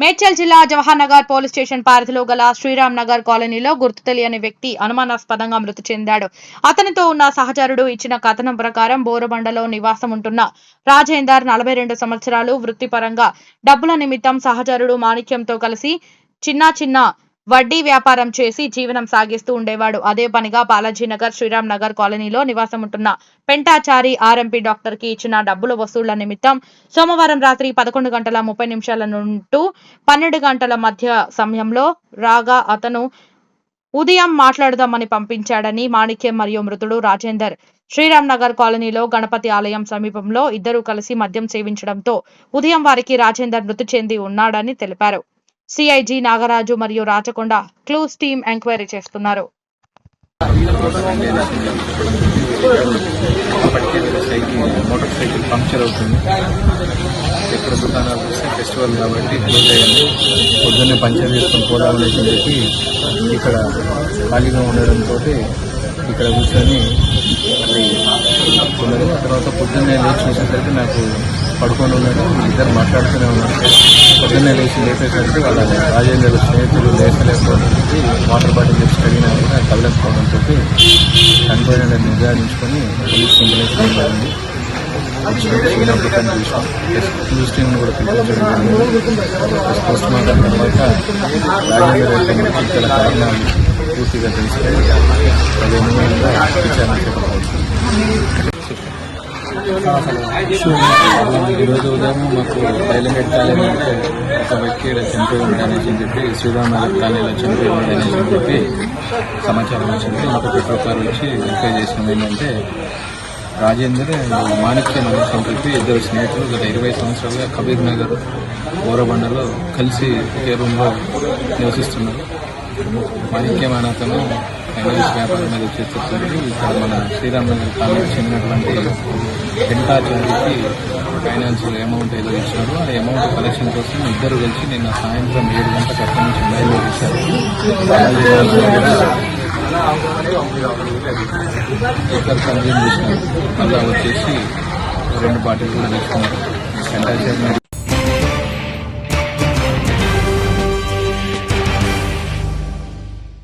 మేడ్చల్ జిల్లా Jawahar Nagar police station పరిధిలో గల శ్రీరామ్ నగర్ కాలనీలో గుర్తు తెలియని వ్యక్తి అనుమానాస్పదంగా మృతి చెందాడు. అతనితో ఉన్న సహచరుడు ఇచ్చిన కథనం ప్రకారం బోరబండలో నివాసం ఉంటున్న రాజేందర్ నలభై రెండు సంవత్సరాలు వృత్తిపరంగా డబ్బుల నిమిత్తం సహచరుడు మాణిక్యంతో కలిసి చిన్న చిన్న వడ్డీ వ్యాపారం చేసి జీవనం సాగిస్తూ ఉండేవాడు. అదే పనిగా బాలాజీనగర్ శ్రీరామ్ నగర్ కాలనీలో నివాసం ఉంటున్న పెంటాచారి ఆర్ఎంపీ డాక్టర్కి ఇచ్చిన డబ్బుల వసూళ్ళ నిమిత్తం సోమవారం రాత్రి పదకొండు గంటల ముప్పై నిమిషాల నుండి పన్నెండు గంటల మధ్య సమయంలో రాగా అతను ఉదయం మాట్లాడదామని పంపించాడని మాణిక్యం మరియు మృతుడు రాజేందర్. శ్రీరామ్ నగర్ కాలనీలో గణపతి ఆలయం సమీపంలో ఇద్దరూ కలిసి మద్యం సేవించడంతో ఉదయం వారికి రాజేందర్ మృతి చెంది ఉన్నాడని తెలిపారు. సిఐజి నాగరాజు మరియు రాచకొండ క్లూస్ టీమ్ ఎంక్వైరీ చేస్తున్నారు మోటార్ సైకిల్ పంక్చర్ అవుతుంది ఎక్కడ దుకాణాలు చూస్తే ఫెస్టివల్ కాబట్టి క్లోజ్ అయ్యింది పొద్దున్నే పంచర్ చేసుకొని పోదామని చెప్పి ఇక్కడ ఖాళీగా ఉండడంతో ఇక్కడ కూర్చొని అది తర్వాత పొద్దున్నే లేచి చూసేసరికి నాకు పడుకొని ఉన్నాడు. ఇద్దరు మాట్లాడుతూనే ఉన్నారు. పొద్దున్నే లేచి లేపేసరికి వాళ్ళ రాజేంద్ర స్నేహితులు లేచలేకపోవడానికి వాటర్ బాటిల్ తెచ్చి కడిగినా కూడా కదలేకపోవడంతో చనిపోయిన నిర్ధారించుకొని పోలీస్ కంప్లైంట్ జరిగింది న్యూస్ టీమ్ కూడా పిలిపించడం పోస్ట్ మార్టం తర్వాత రాజేంద్ర రెడ్డి కారణాలు పూర్తిగా తెలుసుకొని తదనుగుణంగా విచారణ చేపట్టాలి ఈరోజు ఉదయం మాకు రైల్వేగేట్ కాలేజీలో ఒక వ్యక్తి ఈడ చనిపోయి ఉంటానని చెప్పి శ్రీరామ్ నగర్ కాలేజీలో చనిపోయి ఉంటానని చెప్పి సమాచారం వచ్చింది. మాకు ప్రతి ఒక్కరు వచ్చి వెరిఫై చేసినాం. ఏంటంటే రాజేందర్ అండ్ మాణిక్యం అని చెప్పి ఇద్దరు స్నేహితులు గత ఇరవై సంవత్సరాలుగా కబీర్ నగర్ ఓరబండలో కలిసి ఒకే రూమ్లో నివసిస్తున్నారు. మాణిక్యం అనే ఫైనాన్స్ వ్యాపారం మీద చేస్తున్నారు ఇక్కడ మన శ్రీరామ్ నగర్ కాలేజీకి చెందినటువంటి వెంకటాచారికి ఫైనాన్షియల్ అమౌంట్ ఏదో ఇచ్చారు ఆ అమౌంట్ కలెక్షన్ కోసం ఇద్దరు కలిసి నిన్న సాయంత్రం ఏడు గంటలకు అక్కడి నుంచి బయలుదేరేశారు ఇక్కడ కన్జ్యూమ్ చేసినారు మళ్ళీ వచ్చేసి రెండు పార్టీలు కూడా తీసుకున్నారు. వెంకటాచారి